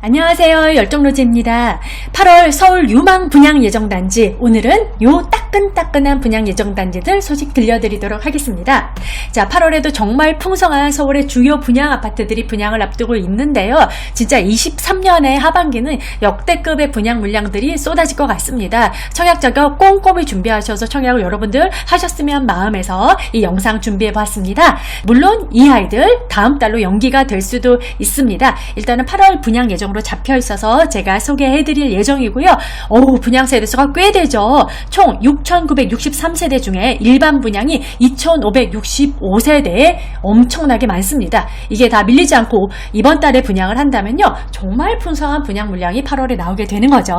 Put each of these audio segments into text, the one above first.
안녕하세요. 열정로제입니다. 8월 서울 유망 분양 예정 단지. 오늘은 요 따끈따끈한 분양 예정 단지들 소식 들려드리도록 하겠습니다. 자, 8월에도 정말 풍성한 서울의 주요 분양 아파트들이 분양을 앞두고 있는데요. 진짜 23년의 하반기는 역대급의 분양 물량들이 쏟아질 것 같습니다. 청약 자격 꼼꼼히 준비하셔서 청약을 여러분들 하셨으면 마음에서 이 영상 준비해 봤습니다. 물론 이 아이들 다음 달로 연기가 될 수도 있습니다. 일단은 8월 분양 예정으로 잡혀 있어서 제가 소개해 드릴 예정이고요. 어우, 분양 세 대수가 꽤 되죠. 총 6,963세대 중에 일반 분양이 2,565세대에 엄청나게 많습니다. 이게 다 밀리지 않고 이번 달에 분양을 한다면요. 정말 풍성한 분양 물량이 8월에 나오게 되는 거죠.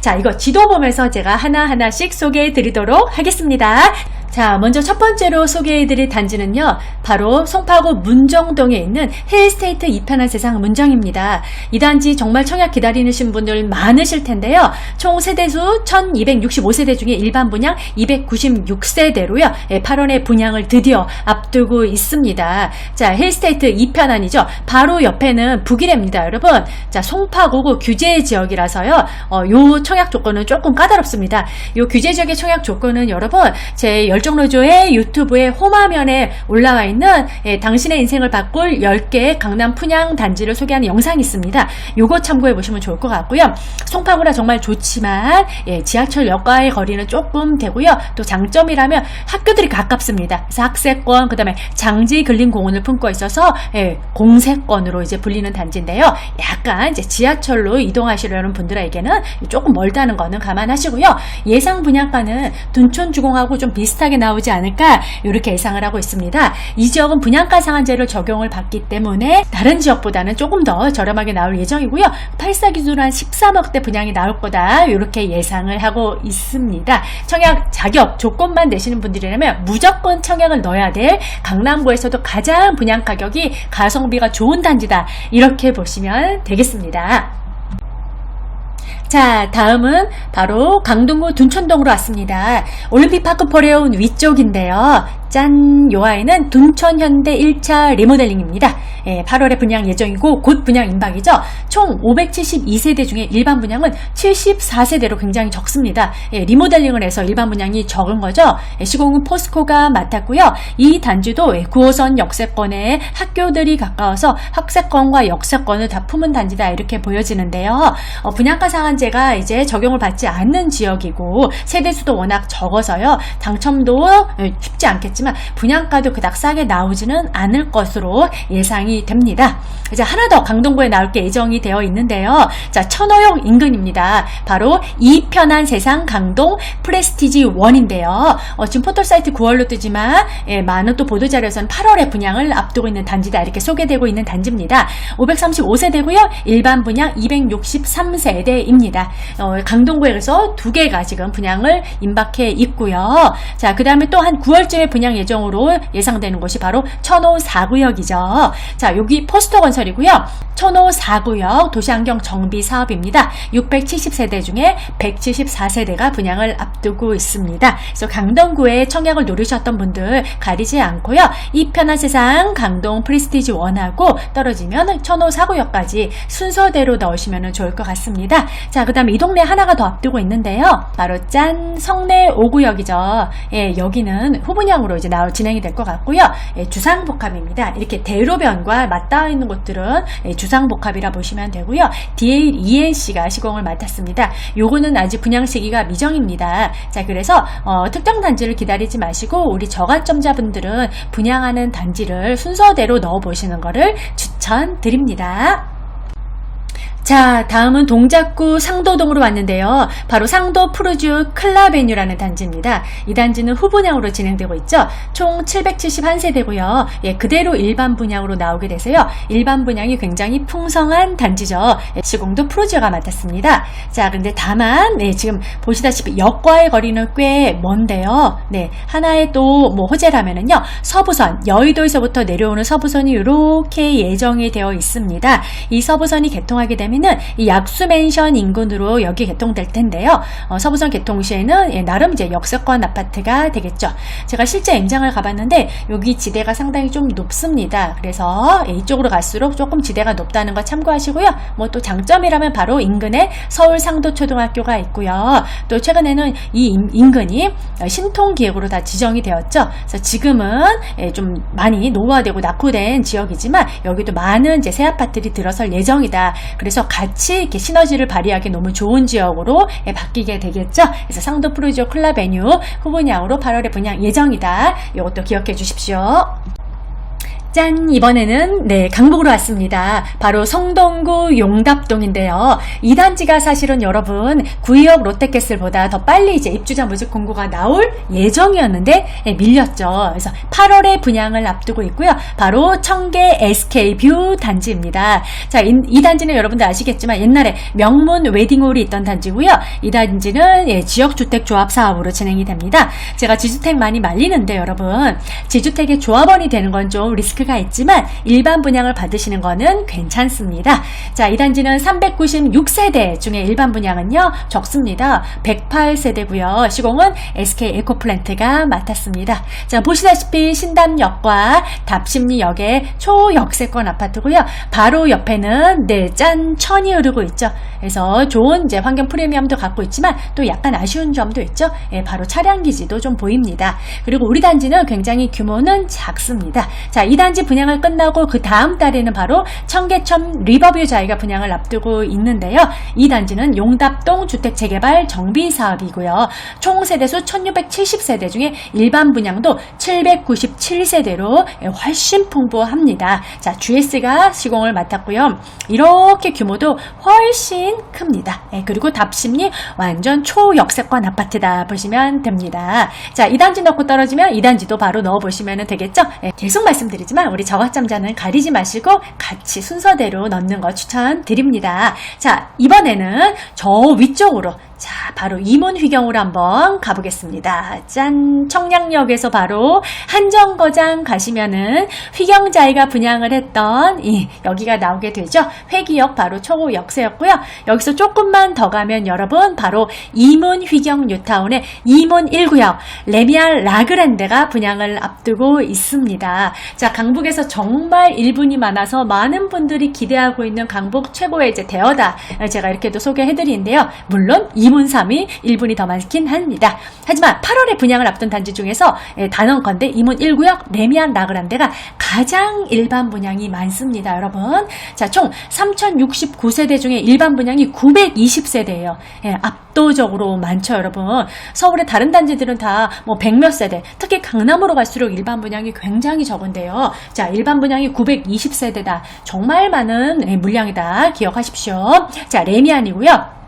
자, 이거 지도 보면서 제가 하나하나씩 소개해 드리도록 하겠습니다. 자, 먼저 첫 번째로 소개해드릴 단지는요, 바로 송파구 문정동에 있는 힐스테이트 이편한 세상 문정입니다. 이 단지 정말 청약 기다리시는 분들 많으실 텐데요. 총 세대수 1265세대 중에 일반 분양 296세대로요, 8월에 분양을 드디어 앞두고 있습니다. 자, 힐스테이트 이편안이죠. 바로 옆에는 북이래입니다, 여러분. 자, 송파구구 규제 지역이라서요, 어, 요 청약 조건은 조금 까다롭습니다. 요 규제 지역의 청약 조건은 여러분, 제 열정로조의 유튜브에 홈화면에 올라와 있는 예, 당신의 인생을 바꿀 10개의 강남 분양 단지를 소개하는 영상이 있습니다. 요거 참고해 보시면 좋을 것 같고요. 송파구라 정말 좋지만 예, 지하철역과의 거리는 조금 되고요. 또 장점이라면 학교들이 가깝습니다. 그래서 학세권, 그 다음에 장지 근린 공원을 품고 있어서 예, 공세권으로 이제 불리는 단지인데요. 약간 이제 지하철로 이동하시려는 분들에게는 조금 멀다는 거는 감안하시고요. 예상 분양가는 둔촌 주공하고 좀 비슷하게 나오지 않을까 이렇게 예상을 하고 있습니다. 이 지역은 분양가 상한제를 적용을 받기 때문에 다른 지역보다는 조금 더 저렴하게 나올 예정이고요. 8사 기준 한 13억대 분양이 나올 거다 이렇게 예상을 하고 있습니다. 청약 자격 조건만 내시는 분들이라면 무조건 청약을 넣어야 될 강남구에서도 가장 분양 가격이 가성비가 좋은 단지다 이렇게 보시면 되겠습니다. 자, 다음은 바로 강동구 둔천동으로 왔습니다. 올림픽 파크 포레온 위쪽인데요. 짠! 요 아이는 둔천 현대 1차 리모델링입니다. 예, 8월에 분양 예정이고 곧 분양 임박이죠. 총 572세대 중에 일반 분양은 74세대로 굉장히 적습니다. 예, 리모델링을 해서 일반 분양이 적은 거죠. 예, 시공은 포스코가 맡았고요. 이 단지도 9호선 역세권에 학교들이 가까워서 학세권과 역세권을 다 품은 단지다 이렇게 보여지는데요. 어, 분양가 상한제가 이제 적용을 받지 않는 지역이고 세대수도 워낙 적어서요. 당첨도 쉽지 않겠지만 분양가도 그닥 싸게 나오지는 않을 것으로 예상이 됩니다. 이제 하나 더 강동구에 나올 게 예정이 되어 있는데요. 자, 천호역 인근입니다. 바로 이 편한 세상 강동 프레스티지 원인데요. 어, 지금 포털 사이트 9월로 뜨지만 예, 많은 또 보도 자료에서는 8월에 분양을 앞두고 있는 단지다 이렇게 소개되고 있는 단지입니다. 535세대고요. 일반 분양 263세대입니다. 어, 강동구에서 두 개가 지금 분양을 임박해 있고요. 자, 그 다음에 또 한 9월쯤에 분양 예정으로 예상되는 곳이 바로 천호 4구역이죠. 자, 여기 포스터 건설이고요. 천호 4구역 도시환경 정비 사업입니다. 670세대 중에 174세대가 분양을 앞두고 있습니다. 그래서 강동구에 청약을 노리셨던 분들 가리지 않고요. 이 편한 세상 강동 프리스티지 원하고 떨어지면 천호 4구역까지 순서대로 넣으시면 좋을 것 같습니다. 자, 그 다음에 이 동네 하나가 더 앞두고 있는데요. 바로 짠 성내 5구역이죠. 예, 여기는 후분양으로 이제 나올 진행이 될 것 같고요. 예, 주상복합입니다. 이렇게 대로변과 맞닿아 있는 곳들은 예, 주상복합이라 보시면 되고요. DA ENC가 시공을 맡았습니다. 요거는 아직 분양 시기가 미정입니다. 자, 그래서 어, 특정 단지를 기다리지 마시고 우리 저가점자분들은 분양하는 단지를 순서대로 넣어 보시는 것을 추천드립니다. 자, 다음은 동작구 상도동으로 왔는데요. 바로 상도 푸르주 클라베뉴라는 단지입니다. 이 단지는 후분양으로 진행되고 있죠. 총 771세대고요. 예, 그대로 일반 분양으로 나오게 돼서요. 일반 분양이 굉장히 풍성한 단지죠. 예, 시공도 푸르주가 맡았습니다. 자, 근데 다만 네, 지금 보시다시피 역과의 거리는 꽤 먼데요. 네, 하나의 또 뭐 호재라면은요. 서부선, 여의도에서부터 내려오는 서부선이 이렇게 예정이 되어 있습니다. 이 서부선이 개통하게 되면 개통되면은 이 약수맨션 인근으로 여기 개통될 텐데요. 어, 서부선 개통 시에는 예, 나름 이제 역세권 아파트가 되겠죠. 제가 실제 임장을 가봤는데 여기 지대가 상당히 좀 높습니다. 그래서 예, 이쪽으로 갈수록 조금 지대가 높다는 거 참고하시고요. 뭐 또 장점이라면 바로 인근에 서울 상도초등학교가 있고요. 또 최근에는 이 인- 인근이 신통기획으로 다 지정이 되었죠. 그래서 지금은 예, 좀 많이 노후화되고 낙후된 지역이지만 여기도 많은 이제 새 아파트들이 들어설 예정이다. 그래서 같이 이렇게 시너지를 발휘하기 너무 좋은 지역으로 예, 바뀌게 되겠죠. 그래서 상도 프로지오 클라베뉴 후분양으로 8월에 분양 예정이다. 이것도 기억해 주십시오. 짠! 이번에는, 네, 강북으로 왔습니다. 바로 성동구 용답동인데요. 이 단지가 사실은 여러분, 구의역 롯데캐슬보다 더 빨리 이제 입주자 모집 공고가 나올 예정이었는데, 예, 밀렸죠. 그래서 8월에 분양을 앞두고 있고요. 바로 청계 SK뷰 단지입니다. 자, 이, 이 단지는 여러분들 아시겠지만 옛날에 명문 웨딩홀이 있던 단지고요. 이 단지는 예, 지역주택조합 사업으로 진행이 됩니다. 제가 지주택 많이 말리는데 여러분, 지주택의 조합원이 되는 건 좀 리스 크가 있지만 일반 분양을 받으시는 거는 괜찮습니다. 자, 이 단지는 396세대 중에 일반 분양은요, 적습니다. 108세대고요. 시공은 SK 에코플랜트가 맡았습니다. 자, 보시다시피 신담역과 답심리역의 초역세권 아파트고요. 바로 옆에는 네, 짠 천이 흐르고 있죠. 그래서 좋은 이제 환경 프리미엄도 갖고 있지만 또 약간 아쉬운 점도 있죠. 예, 바로 차량 기지도 좀 보입니다. 그리고 우리 단지는 굉장히 규모는 작습니다. 자, 이 단지 분양을 끝나고 그 다음 달에는 바로 청계천 리버뷰 자이가 분양을 앞두고 있는데요. 이 단지는 용답동 주택 재개발 정비 사업이고요. 총 세대수 1670세대 중에 일반 분양도 797세대로 훨씬 풍부합니다. 자, GS가 시공을 맡았고요. 이렇게 규모도 훨씬 큽니다. 예, 그리고 답심리 완전 초역세권 아파트다 보시면 됩니다. 자, 이 단지 넣고 떨어지면 이 단지도 바로 넣어 보시면 되겠죠? 예, 계속 말씀드리지만 우리 저가점자는 가리지 마시고 같이 순서대로 넣는 거 추천드립니다. 자, 이번에는 저 위쪽으로 자, 바로 이문휘경으로 한번 가보겠습니다. 짠! 청량역에서 바로 한정거장 가시면은 휘경자이가 분양을 했던 이 여기가 나오게 되죠. 회기역 바로 초고 역세였고요. 여기서 조금만 더 가면 여러분 바로 이문휘경 뉴타운의 이문 1구역 레미안 라그랜드가 분양을 앞두고 있습니다. 자, 강북에서 정말 일분이 많아서 많은 분들이 기대하고 있는 강북 최고의 이제 대여다. 제가 이렇게도 소개해드리는데요. 물론 이문 3이 1분이 더 많긴 합니다. 하지만 8월에 분양을 앞둔 단지 중에서 예, 단원건대 이문 1구역 레미안 라그란데가 가장 일반 분양이 많습니다. 여러분. 자, 총 3069세대 중에 일반 분양이 920세대예요. 예, 압도적으로 많죠, 여러분. 서울의 다른 단지들은 다 뭐 100몇 세대, 특히 강남으로 갈수록 일반 분양이 굉장히 적은데요. 자, 일반 분양이 920세대다. 정말 많은 예, 물량이다. 기억하십시오. 자, 레미안이고요.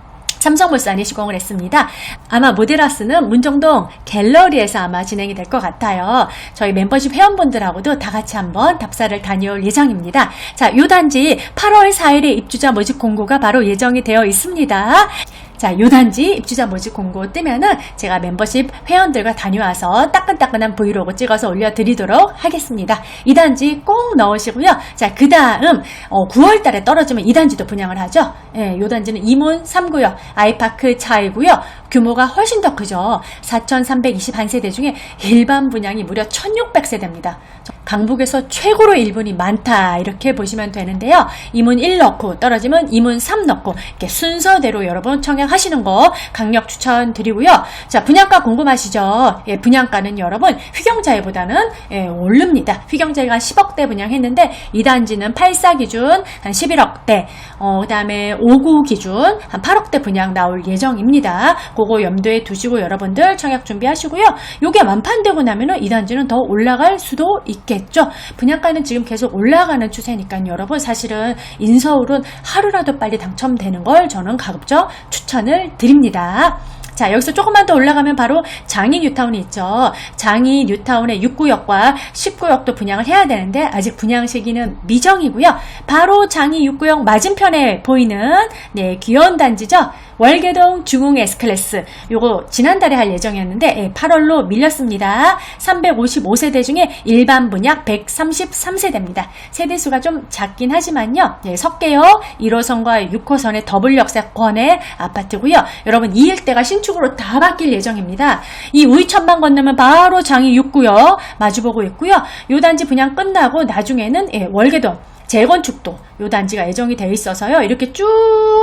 삼성물산이 시공을 했습니다. 아마 모데라스는 문정동 갤러리에서 아마 진행이 될 것 같아요. 저희 멤버십 회원분들하고도 다 같이 한번 답사를 다녀올 예정입니다. 자, 요 단지 8월 4일에 입주자 모집 공고가 바로 예정이 되어 있습니다. 자, 요 단지 입주자 모집 공고 뜨면은 제가 멤버십 회원들과 다녀와서 따끈따끈한 브이로그 찍어서 올려드리도록 하겠습니다. 이 단지 꼭 넣으시고요. 자, 그 다음, 9월 달에 떨어지면 이 단지도 분양을 하죠. 예, 요 단지는 이문 3구역 아이파크 차이고요. 규모가 훨씬 더 크죠. 4,321세대 중에 일반 분양이 무려 1,600세대입니다. 강북에서 최고로 일본이 많다 이렇게 보시면 되는데요. 이문 1 넣고 떨어지면 이문 3 넣고 이렇게 순서대로 여러분 청약 하시는 거 강력 추천드리고요. 자 분양가 궁금하시죠? 예, 분양가는 여러분 휘경자회보다는 예, 오릅니다. 휘경자회가 한 10억대 분양했는데 이 단지는 84 기준 한 11억대, 어, 그다음에 59 기준 한 8억대 분양 나올 예정입니다. 그거 염두에 두시고 여러분들 청약 준비하시고요. 요게 완판되고 나면은 이 단지는 더 올라갈 수도 있겠죠. 분양가는 지금 계속 올라가는 추세니까 여러분 사실은 인서울은 하루라도 빨리 당첨되는 걸 저는 가급적 추천 을 드립니다. 자, 여기서 조금만 더 올라가면 바로 장이 뉴타운이 있죠. 장이 뉴타운의 6구역과 10구역도 분양을 해야 되는데 아직 분양 시기는 미정이고요. 바로 장이 6구역 맞은편에 보이는 네, 귀여운 단지죠. 월계동 중흥 S클래스 요거 지난달에 할 예정이었는데 8월로 밀렸습니다. 355세대 중에 일반 분약 133세대입니다. 세대수가 좀 작긴 하지만요. 예, 석계역 1호선과 6호선의 더블 역세권의 아파트고요. 여러분 이 일대가 신축으로 다 바뀔 예정입니다. 이 우이천만 건너면 바로 장이 6구역 마주보고 있고요. 요 단지 분양 끝나고 나중에는 예, 월계동 재건축도 요 단지가 예정이 되어 있어서요. 이렇게 쭉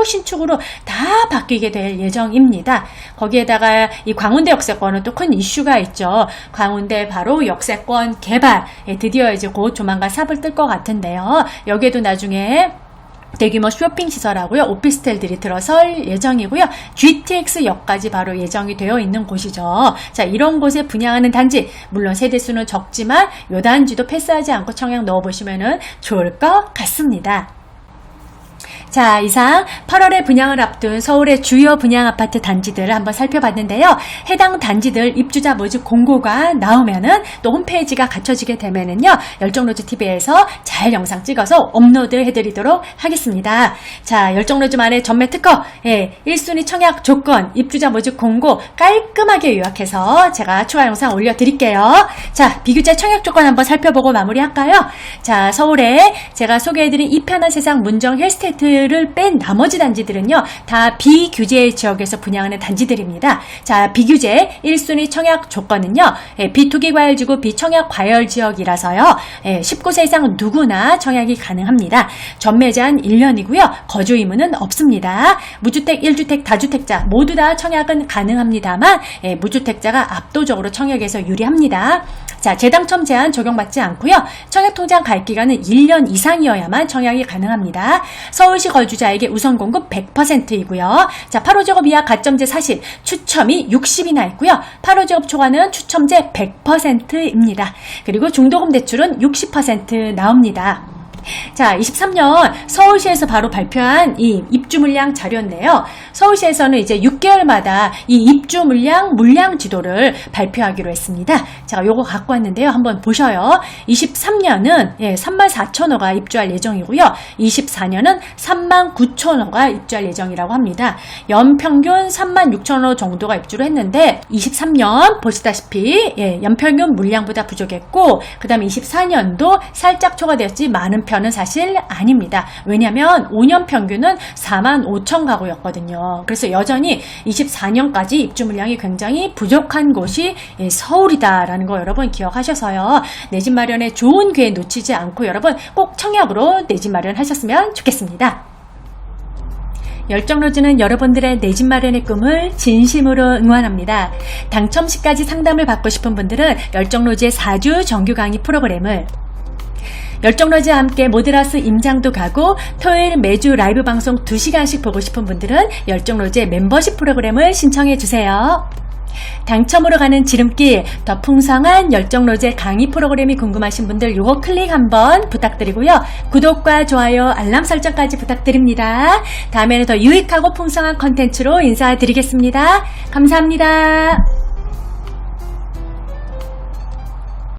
신축으로 다 바뀌게 될 예정입니다. 거기에다가 이 광운대 역세권은 또 큰 이슈가 있죠. 광운대 바로 역세권 개발. 예, 드디어 이제 곧 조만간 삽을 뜰 것 같은데요. 여기에도 나중에 대규모 쇼핑 시설하고요. 오피스텔들이 들어설 예정이고요. GTX역까지 바로 예정이 되어 있는 곳이죠. 자, 이런 곳에 분양하는 단지, 물론 세대수는 적지만 요 단지도 패스하지 않고 청약 넣어 보시면 좋을 것 같습니다. 자, 이상 8월에 분양을 앞둔 서울의 주요 분양 아파트 단지들을 한번 살펴봤는데요. 해당 단지들 입주자 모집 공고가 나오면은 또 홈페이지가 갖춰지게 되면은요. 열정로즈 TV에서 잘 영상 찍어서 업로드 해드리도록 하겠습니다. 자, 열정로즈 만의 전매 특허, 예, 1순위 청약 조건, 입주자 모집 공고 깔끔하게 요약해서 제가 추가 영상 올려드릴게요. 자, 비규제 청약 조건 한번 살펴보고 마무리할까요? 자, 서울에 제가 소개해드린 이 편한 세상 문정 헬스테이트 를 뺀 나머지 단지들은요, 다 비규제 지역에서 분양하는 단지들입니다. 자, 비규제 1순위 청약 조건은요, 예, 비투기 과열지구 비청약 과열 지역이라서요, 예, 19세 이상 누구나 청약이 가능합니다. 전매 제한 1년이고요, 거주 의무는 없습니다. 무주택, 1주택, 다주택자 모두 다 청약은 가능합니다만, 예, 무주택자가 압도적으로 청약에서 유리합니다. 자, 재당첨 제한 적용받지 않고요. 청약통장 가입 기간은 1년 이상이어야만 청약이 가능합니다. 서울시 거주자에게 우선 공급 100%이고요. 자, 8호제곱 이하 가점제 사실 추첨이 60이나 있고요. 8호제곱 초과는 추첨제 100%입니다. 그리고 중도금 대출은 60% 나옵니다. 자, 23년 서울시에서 바로 발표한 이 입주 물량 자료인데요. 서울시에서는 이제 6개월마다 이 입주 물량 물량 지도를 발표하기로 했습니다. 제가 요거 갖고 왔는데요. 한번 보셔요. 23년은 예, 3만 4천 호가 입주할 예정이고요. 24년은 3만 9천 호가 입주할 예정이라고 합니다. 연평균 3만 6천 호 정도가 입주를 했는데 23년 보시다시피 예, 연평균 물량보다 부족했고 그다음에 24년도 살짝 초과되었지 많은 편은 사실 아닙니다. 왜냐하면 5년 평균은 4만 5천 가구였거든요. 그래서 여전히 24년까지 입주 물량이 굉장히 부족한 곳이 예, 서울이다라는 거 여러분 기억하셔서요. 내 집 마련에 좋은 기회 놓치지 않고 여러분 꼭 청약으로 내 집 마련하셨으면 좋겠습니다. 열정로즈는 여러분들의 내 집 마련의 꿈을 진심으로 응원합니다. 당첨 시까지 상담을 받고 싶은 분들은 열정로즈의 4주 정규 강의 프로그램을 열정러지와 함께 모드라스 임장도 가고 토요일 매주 라이브 방송 2시간씩 보고 싶은 분들은 열정로즈의 멤버십 프로그램을 신청해 주세요. 당첨으로 가는 지름길, 더 풍성한 열정로제 강의 프로그램이 궁금하신 분들 요거 클릭 한번 부탁드리고요. 구독과 좋아요, 알람 설정까지 부탁드립니다. 다음에는 더 유익하고 풍성한 컨텐츠로 인사드리겠습니다. 감사합니다.